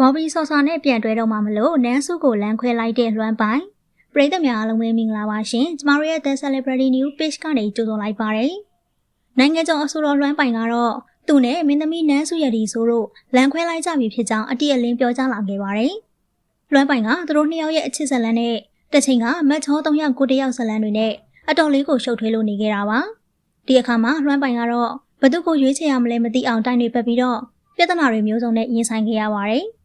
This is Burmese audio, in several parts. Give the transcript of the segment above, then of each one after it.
ဘော်ဘီဆော်ဆာနဲ့ပြန်တွဲတော့မှမလို့နန်းစုကိုလမ်းခွဲလိုက်တဲ့လွမ်းပိုင်ပရိသတ်များအားလုံးပဲမင်္ဂလာပါရှင်ကျမတို့ရဲ့ The Celebrity New Page ကနေကြိုဆိုလိုက်ပါတယ်နိုင်ငံကျော်အဆိုတော်လွမ်းပိုင်ကတော့သူနဲ့မင်းသမီးနန်းစုရည်ဒီဆိုတို့လမ်းခွဲလိုက်ကြပြီဖြစ်ကြောင်းအတိအလင်းပြောကြားလာခဲ့ပါတယ်လွမ်းပိုင်ကသူတို့နှစ်ယောက်ရဲ့အချစ်ဇလန်းနဲ့တစ်ချိန်ကမတ်ချော၃ယောက်ကိုတယောက်ဇလန်းတွေနဲ့အတော်လေးကိုရှုပ်ထွေးလို့နေခဲ့တာပါဒီအခါမှာလွမ်းပိုင်ကတော့ဘသူကိုရွေးချယ်ရမလဲမသိအောင်တိုင်တွေပတ်ပြီးတော့ပြဿနာတွေမျိုးစုံနဲ့ရင်ဆိုင်ခဲ့ရပါတယ်။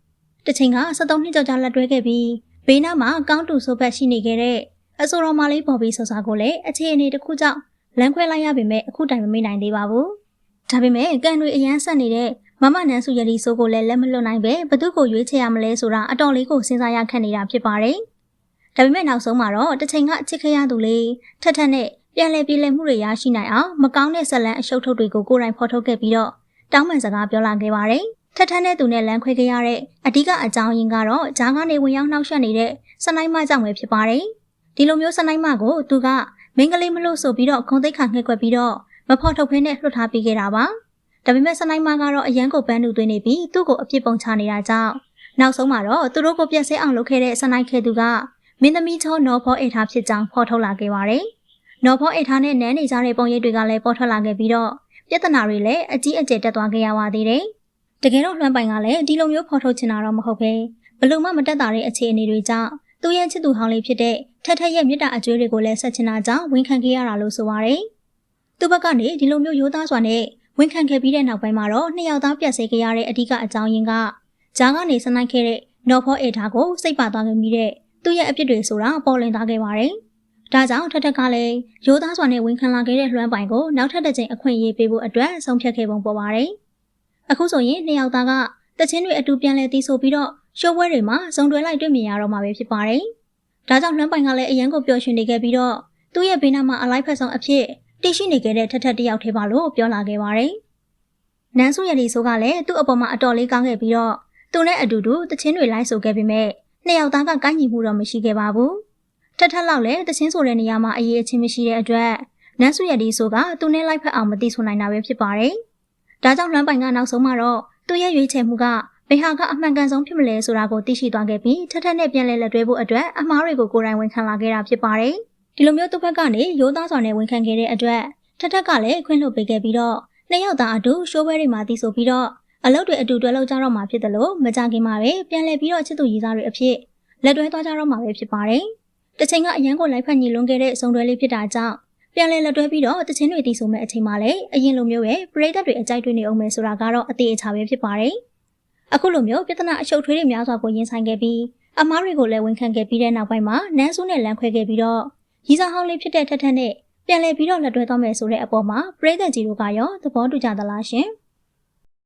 တစ်ချိန်က73နှစ်ကျော်ကြာလက်တွဲခဲ့ပြီးဘေးနားမှာကောင်းတူဆိုဘက်ရှိနေခဲ့တဲ့အဆိုတော်မလေးပေါ်ပြီးဆော်စာကိုလည်းအခြေအနေတစ်ခုကြောင့်လမ်းခွဲလိုက်ရပေမဲ့အခုတိုင်မမေ့နိုင်သေးပါဘူး။ဒါပေမဲ့ကန်တွေအရန်ဆက်နေတဲ့မမနန်းစုရည်ဆိုကိုလည်းလက်မလွတ်နိုင်ပဲဘသူကိုရွေးချယ်ရမလဲဆိုတာအတော်လေးကိုစဉ်းစားရခက်နေတာဖြစ်ပါတယ်။ဒါပေမဲ့နောက်ဆုံးမှာတော့တစ်ချိန်ကအချစ်ခရသူလေးထက်ထက်နဲ့ပြန်လည်ပြည်လည်မှုတွေရရှိနိုင်အောင်မကောင်းတဲ့ဇလန်အရှုပ်ထုတ်တွေကိုကိုယ်တိုင်ဖော်ထုတ်ခဲ့ပြီးတော့တောင်းပန်စကားပြောလာခဲ့ပါတယ်။ ထက်ထက်နဲ့သူနဲ့လမ်းခွဲခဲ့ရတဲ့အဓိကအကြောင်းရင်းကတော့ဂျားကနေဝင်ရောက်နှောက်ယှက်နေတဲ့စနိုင်းမကြောင့်ပဲဖြစ်ပါတယ်။ဒီလိုမျိုးစနိုင်းမကိုသူကမင်းကလေးမလို့ဆိုပြီးတော့ဂုံသိက္ခာငှက်ကွက်ပြီးတော့မဖော်ထုတ်ဖင်းနဲ့လွှတ်ထားပေးခဲ့တာပါ။ဒါပေမဲ့စနိုင်းမကတော့အရန်ကိုပန်းတူသွင်းနေပြီးသူ့ကိုအပြစ်ပုံချနေတာကြောင့်နောက်ဆုံးမှာတော့သူတို့ကိုပြက်ဆဲအောင်လုပ်ခဲ့တဲ့စနိုင်းခဲသူကမင်းသမီးချောနော်ဖောအေထားဖြစ်ကြောင်းဖော်ထုတ်လာခဲ့ပါတယ်။နော်ဖောအေထားနဲ့နန်းနေကြတဲ့ပုံရိပ်တွေကလည်းပေါ်ထွက်လာခဲ့ပြီးတော့ပြဿနာတွေလည်းအကြီးအကျယ်တက်သွားခဲ့ရပါသေးတယ်။ တကယ်တော့လွှမ်းပိုင်ကလည်းဒီလိုမျိုးဖော်ထုတ်ချင်တာတော့မဟုတ်ပဲဘလို့မှမတက်တာတဲ့အခြေအနေတွေကြောင့်သူ့ရဲ့ချစ်သူဟောင်းလေးဖြစ်တဲ့ထက်ထက်ရဲ့မြတ်တာအကျွေးတွေကိုလည်းဆက်ချင်တာကြောင့်ဝန်ခံခဲ့ရတာလို့ဆိုပါရယ်။သူ့ဘက်ကနေဒီလိုမျိုးရိုးသားစွာနဲ့ဝန်ခံခဲ့ပြီးတဲ့နောက်ပိုင်းမှာတော့နှစ်ယောက်သားပြတ်ဆဲခဲ့ရတဲ့အဓိကအကြောင်းရင်းကဂျားကနေစနိုင်ခဲ့တဲ့နော်ဖောအေထားကိုစိတ်ပါသွားခဲ့ပြီးတဲ့သူ့ရဲ့အပြစ်တွေဆိုတာပေါ်လွင်သွားခဲ့ပါတယ်။ဒါကြောင့်ထက်ထက်ကလည်းရိုးသားစွာနဲ့ဝန်ခံလာခဲ့တဲ့လွှမ်းပိုင်ကိုနောက်ထပ်တစ်ကြိမ်အခွင့်အရေးပေးဖို့အတွက်ဆုံးဖြတ်ခဲ့ပုံပေါ်ပါတယ်။ အခုဆိုရင်နှစ်ယောက်သားကတချင်းတွေအတူပြန်လဲတီးဆိုပြီးတော့ရှိုးပွဲတွေမှာဇုံတွဲလိုက်တွေ့မြင်ရတော့မှာပဲဖြစ်ပါတယ်။ဒါကြောင့်လွှမ်းပိုင်ကလည်းအရန်ကိုပျော်ရွှင်နေခဲ့ပြီးတော့သူ့ရဲ့ဘေးနားမှာအလိုက်ဖက်ဆောင်အဖြစ်တည်ရှိနေခဲ့တဲ့ထက်ထက်တယောက်ထဲပါလို့ပြောလာခဲ့ပါတယ်။နန်းစုရည်ဒီဆိုကလည်းသူ့အပေါ်မှာအတော်လေးကောင်းခဲ့ပြီးတော့သူနဲ့အတူတူတချင်းတွေလိုက်ဆိုခဲ့ပြီးမဲ့နှစ်ယောက်သားကကိုင်းညီမှုတော့မရှိခဲ့ပါဘူး။ထက်ထက်လောက်လည်းတချင်းဆိုတဲ့နေရာမှာအရေးအချင်းမရှိတဲ့အတွက်နန်းစုရည်ဒီဆိုကသူနဲ့လိုက်ဖက်အောင်မသိဆိုနိုင်တာပဲဖြစ်ပါတယ်။ ဒါကြောင့်လွမ်းပိုင်ကနောက်ဆုံးမှာတော့သူရဲ့ရွေးချယ်မှုကဘယ်ဟာကအမှန်ကန်ဆုံးဖြစ်မလဲဆိုတာကိုသိရှိသွားခဲ့ပြီးထက်ထက်နဲ့ပြန်လဲလက်တွဲဖို့အတွက်အမားတွေကိုကိုယ်တိုင်ဝန်ခံလာခဲ့တာဖြစ်ပါတယ်။ဒီလိုမျိုးသူ့ဘက်ကနေရိုးသားစွာနဲ့ဝန်ခံခဲ့တဲ့အတွက်ထက်ထက်ကလည်းခွင့်လွှတ်ပေးခဲ့ပြီးတော့နှစ်ယောက်သားအတူရှိုးပွဲတွေမှာတီးဆိုပြီးတော့အလုပ်တွေအတူတွဲလုပ်ကြတော့မှာဖြစ်တယ်လို့မကြခင်မှာပဲပြန်လဲပြီးတော့ချစ်သူရည်သားတွေအဖြစ်လက်တွဲသွားကြတော့မှာပဲဖြစ်ပါတယ်။တချိန်ကအရန်ကိုလိုက်ဖက်ညီလွန်ခဲ့တဲ့စုံတွဲလေးဖြစ်တာကြောင့် ပြန်လဲလက်တွဲပြီးတော့တချင်းတွေတီးဆိုမဲ့အချိန်မှလည်းအရင်လိုမျိုးပဲပရိသတ်တွေအကြိုက်တွေ့နေအောင်မယ်ဆိုတာကတော့အသေးအချာပဲဖြစ်ပါတယ်။အခုလိုမျိုးပြဿနာအရှုပ်ထွေးတွေများစွာကိုရင်ဆိုင်ခဲ့ပြီးအမားတွေကိုလည်းဝန်ခံခဲ့ပြီးတဲ့နောက်ပိုင်းမှာနန်းစုနဲ့လမ်းခွဲခဲ့ပြီးတော့ရီစာဟောင်းလေးဖြစ်တဲ့ထက်ထက်နဲ့ပြန်လဲပြီးတော့လက်တွဲသွားမယ်ဆိုတဲ့အပေါ်မှာပရိသတ်ကြီးတို့ကရောသဘောတူကြသလားရှင်။